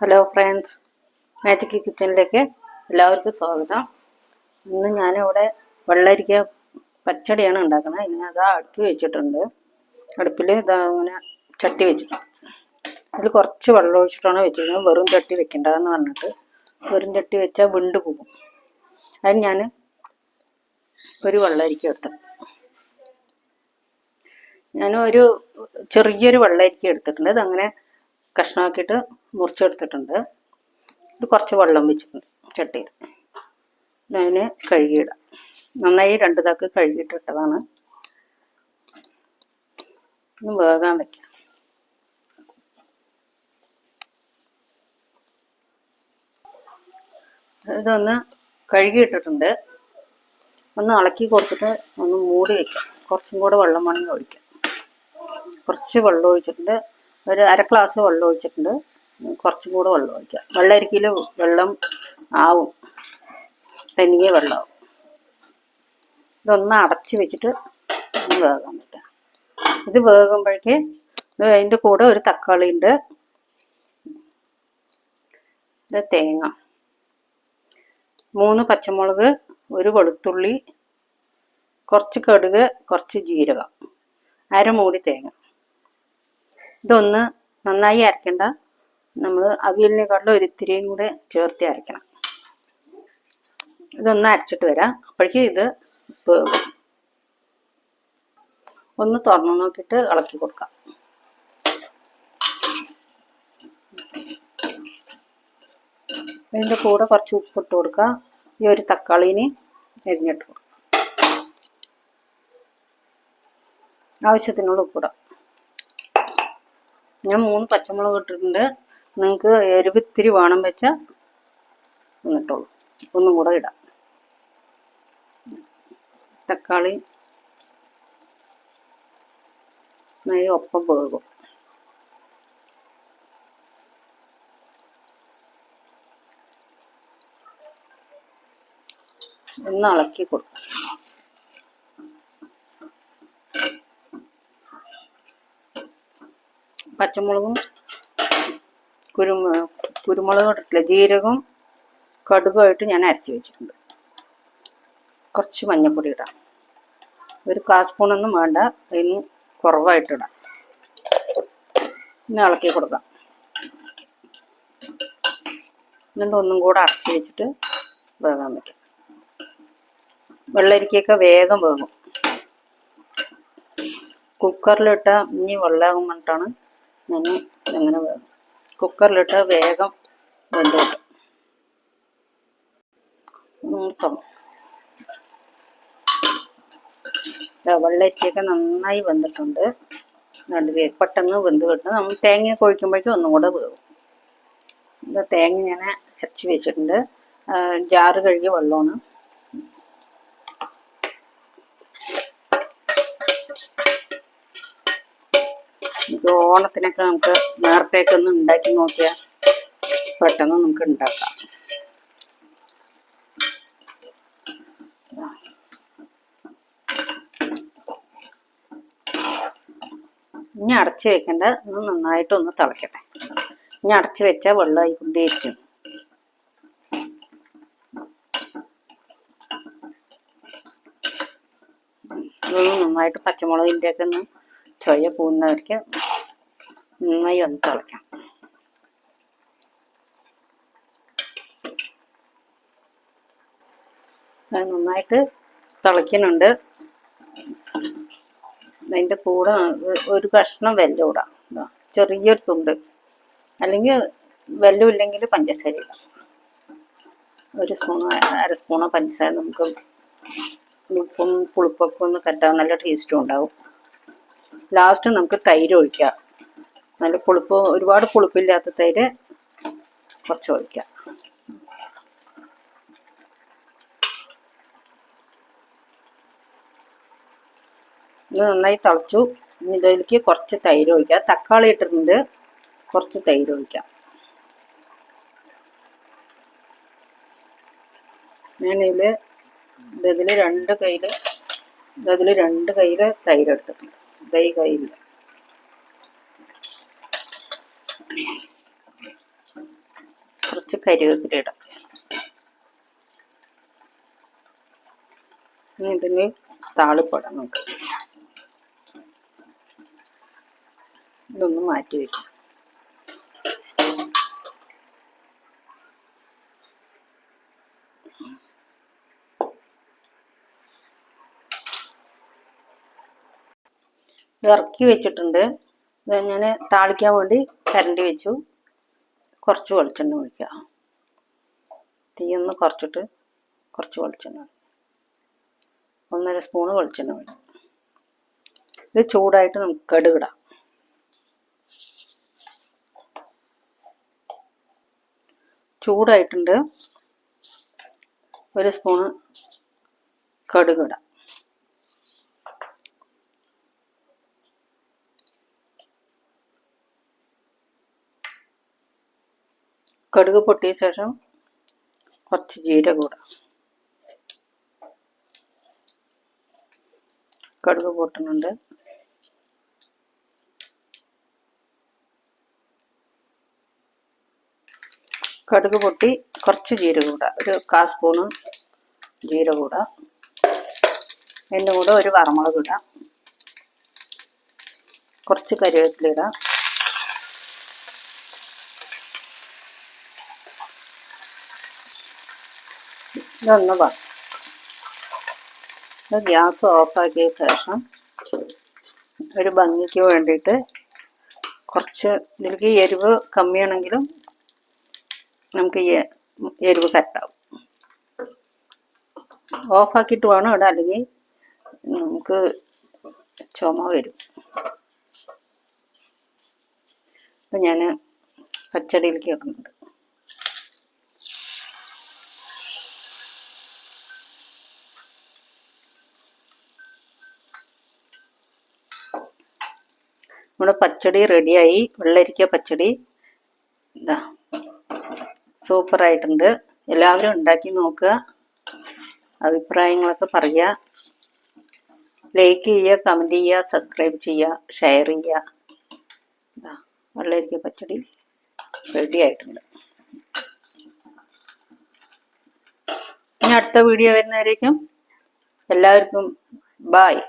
Hello friends magic കിച്ചണിലേക്ക് എല്ലാവർക്കും സ്വാഗതം. ഇന്ന് ഞാനിവിടെ വെള്ളരിക്ക പച്ചടിയാണ് ഉണ്ടാക്കുന്നത്. ഇനി അതാ അടുപ്പ് വെച്ചിട്ടുണ്ട്. അടുപ്പിൽ ഇതാ അങ്ങനെ ചട്ടി വെച്ചിട്ടുണ്ട്. അതിൽ കുറച്ച് വെള്ളം ഒഴിച്ചിട്ടാണ് വെച്ചിരിക്കുന്നത്. വെറും ചട്ടി വെക്കണ്ടെന്ന് പറഞ്ഞിട്ട് വെറും ചട്ടി വെച്ചാൽ വിണ്ട് പോകും. അതിന് ഞാൻ ഒരു വെള്ളരിക്ക എടുത്തു. ഞാൻ ഒരു ചെറിയൊരു വെള്ളരിക്ക എടുത്തിട്ടുണ്ട്. അതങ്ങനെ കഷ്ണമാക്കിയിട്ട് മുറിച്ചെടുത്തിട്ടുണ്ട്. ഇത് കുറച്ച് വെള്ളം വെച്ചിട്ടുണ്ട് ചട്ടിയിൽ അതിന് കഴുകിയിടാം. നന്നായി രണ്ട് താക്ക് കഴുകിയിട്ടിട്ടതാണ്. ഒന്ന് വേകാൻ വയ്ക്കാം ഇതൊന്ന് കഴുകിയിട്ടിട്ടുണ്ട്. ഒന്ന് ഇളക്കി കൊടുത്തിട്ട് ഒന്ന് മൂടി വയ്ക്കാം കുറച്ചും കൂടെ വെള്ളം വേണമെങ്കിൽ ഒഴിക്കാം. കുറച്ച് വെള്ളം ഒഴിച്ചിട്ടുണ്ട്. ഒരു അര ഗ്ലാസ് വെള്ളം ഒഴിച്ചിട്ടുണ്ട്. കുറച്ചും കൂടെ വെള്ളം ഒഴിക്കാം. വെള്ളരിക്കയിൽ വെള്ളം ആവും. തനിയെ വെള്ളമാവും ഇതൊന്ന് അടച്ച് വെച്ചിട്ട് വേകാൻ പറ്റാം ഇത് വേകുമ്പോഴേക്ക് അതിന്റെ കൂടെ ഒരു തക്കാളി ഉണ്ട്. ഇത് തേങ്ങ. മൂന്ന് പച്ചമുളക് ഒരു വെളുത്തുള്ളി കുറച്ച് കടുക് കുറച്ച് ജീരകം. അരമൂടി തേങ്ങ. ഇതൊന്ന് നന്നായി അരയ്ക്കണ്ട നമ്മൾ അവിയലിനെക്കാട്ടിലും ഒരു ഇത്തിരിയും കൂടെ ചേർത്ത് അരയ്ക്കണം ഇതൊന്ന് അരച്ചിട്ട് വരാം. അപ്പോഴേക്കും ഇത് ഒന്ന് തുറന്നു നോക്കിയിട്ട് ഇളക്കി കൊടുക്കാം. ഇതിന്റെ കൂടെ കുറച്ച് ഉപ്പിട്ട് കൊടുക്കുക ഈ ഒരു തക്കാളീന് എരിഞ്ഞിട്ട് കൊടുക്കുക ആവശ്യത്തിനുള്ള ഉപ്പിടാം ഞാൻ മൂന്ന് പച്ചമുളക് ഇട്ടിട്ടുണ്ട്. നിങ്ങൾക്ക് എരിവ് ഇത്തിരി വേണം വെച്ചാൽ എന്നിട്ടുള്ളൂ ഒന്നും കൂടെ ഇടാം. തക്കാളി നെയ്യ് ഒപ്പം വേകും ഒന്ന് ഇളക്കി കൊടുക്കും. പച്ചമുളകും കുരുമ കുരുമുളക് ഇട്ടിട്ടില്ല ജീരകവും കടുകുമായിട്ട് ഞാൻ അരച്ച് വെച്ചിട്ടുണ്ട്. കുറച്ച് മഞ്ഞൾപ്പൊടി ഇടാം. ഒരു കാ സ്പൂണൊന്നും വേണ്ട അതിന് കുറവായിട്ടിടാം ഇന്ന് ഇളക്കി കൊടുക്കാം. എന്നിട്ട് ഒന്നും കൂടെ അടച്ച് വെച്ചിട്ട് വേകാൻ വയ്ക്കാം വെള്ളരിക്കൊക്കെ വേഗം വേകും. കുക്കറിലിട്ട ഇനി വെള്ളമാകും ഞാൻ അങ്ങനെ വേഗം കുക്കറിലിട്ട് വേഗം വെന്ത് വെള്ളരിക്കൊക്കെ നന്നായി വെന്തിട്ടുണ്ട്. നടുവേ പെട്ടെന്ന് വെന്ത് കിട്ടും നമ്മൾ തേങ്ങ കൊഴിക്കുമ്പോഴേക്കും ഒന്നും കൂടെ വേവും. തേങ്ങ ഞാൻ അരച്ച് വെച്ചിട്ടുണ്ട്. ജാറ് കഴുകിയ വെള്ളമാണ്. ഓണത്തിനൊക്കെ നമുക്ക് നേരത്തേക്ക് ഒന്ന് ഉണ്ടാക്കി നോക്കിയാൽ പെട്ടെന്ന് നമുക്ക് ഉണ്ടാക്കാം. ഇനി അടച്ച് വെക്കേണ്ട ഒന്ന് നന്നായിട്ടൊന്ന് തിളക്കട്ടെ. ഇനി അടച്ച് വെച്ചാൽ വെള്ളമായി കൊണ്ടേയിരിക്കും നന്നായിട്ട് പച്ചമുളകിന്റെ ഒക്കെ ഒന്ന് ചൊയ പോകുന്നവർക്ക് നന്നായി ഒന്ന് തിളയ്ക്കാം നന്നായിട്ട് തിളയ്ക്കുന്നുണ്ട്. അതിന്റെ കൂടെ ഒരു കഷ്ണം വെല്ലം ഇടാം ചെറിയൊരു തുണ്ട്. അല്ലെങ്കിൽ വെല്ലം ഇല്ലെങ്കിൽ പഞ്ചസാര ഒരു സ്പൂണോ അര സ്പൂണോ പഞ്ചസാര നമുക്ക് ഉപ്പും പുളിപ്പൊക്കെ ഒന്ന് കറ്റാൻ നല്ല ടേസ്റ്റും ഉണ്ടാവും. ലാസ്റ്റ് നമുക്ക് തൈര് ഒഴിക്കാം. നല്ല പുളിപ്പ് ഒരുപാട് പുളിപ്പില്ലാത്ത തൈര് കുറച്ച് ഒഴിക്കാം. ഇത് നന്നായി തിളച്ചു. ഇതിലേക്ക് കുറച്ച് തൈര് ഒഴിക്കാം. തക്കാളി ഇട്ടിട്ടുണ്ട്. കുറച്ച് തൈര് ഒഴിക്കാം. ഞാനിതിൽ ഇതിൽ രണ്ട് കയ്യിൽ ഇതിൽ രണ്ട് കയ്യിൽ തൈര് എടുത്തിട്ടുണ്ട്. ഇതേ കയ്യിൽ കുറച്ച് കരിവേപ്പില ഇടാം. ഇതിന് താളിപ്പടം നമുക്ക്. ഇതൊന്ന് മാറ്റി വയ്ക്കും ഇത് ഇറക്കി വെച്ചിട്ടുണ്ട്. ഇത് ഞാൻ താളിക്കാൻ വേണ്ടി കരണ്ടി വെച്ചു. കുറച്ച് വെളിച്ചെണ്ണ ഒഴിക്കുക തീയൊന്ന് കുറച്ചിട്ട് കുറച്ച് വെളിച്ചെണ്ണ. ഒന്നര സ്പൂണ് വെളിച്ചെണ്ണ വേണം ഇത് ചൂടായിട്ട് നമുക്ക് കടുകിടാം. ചൂടായിട്ടുണ്ട്. ഒരു സ്പൂണ് കടുകിടാം. കടുക് പൊട്ടിയ ശേഷം കുറച്ച് ജീരകം ഇടാം. കടുക് പൊട്ടുന്നുണ്ട്. കടുക് പൊട്ടി കുറച്ച് ജീരകം ഒരു കാ സ്പൂണ് ജീരകം ഇടാം. അതിന്റെ കൂടെ ഒരു വറമുളക് ഇടാം. കുറച്ച് കരിവേപ്പില ഇടാം. ഇതൊന്ന് വറുത്ത് ഗ്യാസ് ഓഫാക്കിയ ശേഷം ഒരു ഭംഗിക്ക് വേണ്ടിയിട്ട് കുറച്ച് ഇതിലേക്ക് എരിവ് കമ്മിയാണെങ്കിലും നമുക്ക് എരിവ് കട്ടാവും. ഓഫാക്കിയിട്ട് വേണം ഇവിടെ അല്ലെങ്കിൽ നമുക്ക് ചുമ വരും. അപ്പം ഞാൻ പച്ചടിയിലേക്ക് ഇടുന്നുണ്ട്. നമ്മുടെ പച്ചടി റെഡിയായി. വെള്ളരിക്ക പച്ചടി. ഇതാ സൂപ്പറായിട്ടുണ്ട്. എല്ലാവരും ഉണ്ടാക്കി നോക്കുക. അഭിപ്രായങ്ങളൊക്കെ പറയുക. ലൈക്ക് ചെയ്യുക കമന്റ് ചെയ്യുക സബ്സ്ക്രൈബ് ചെയ്യുക ഷെയർ ചെയ്യുക. ഇതാ വെള്ളരിക്ക പച്ചടി റെഡി ആയിട്ടുണ്ട്. ഇനി അടുത്ത വീഡിയോ വരുന്നവരേക്കും എല്ലാവർക്കും ബായ്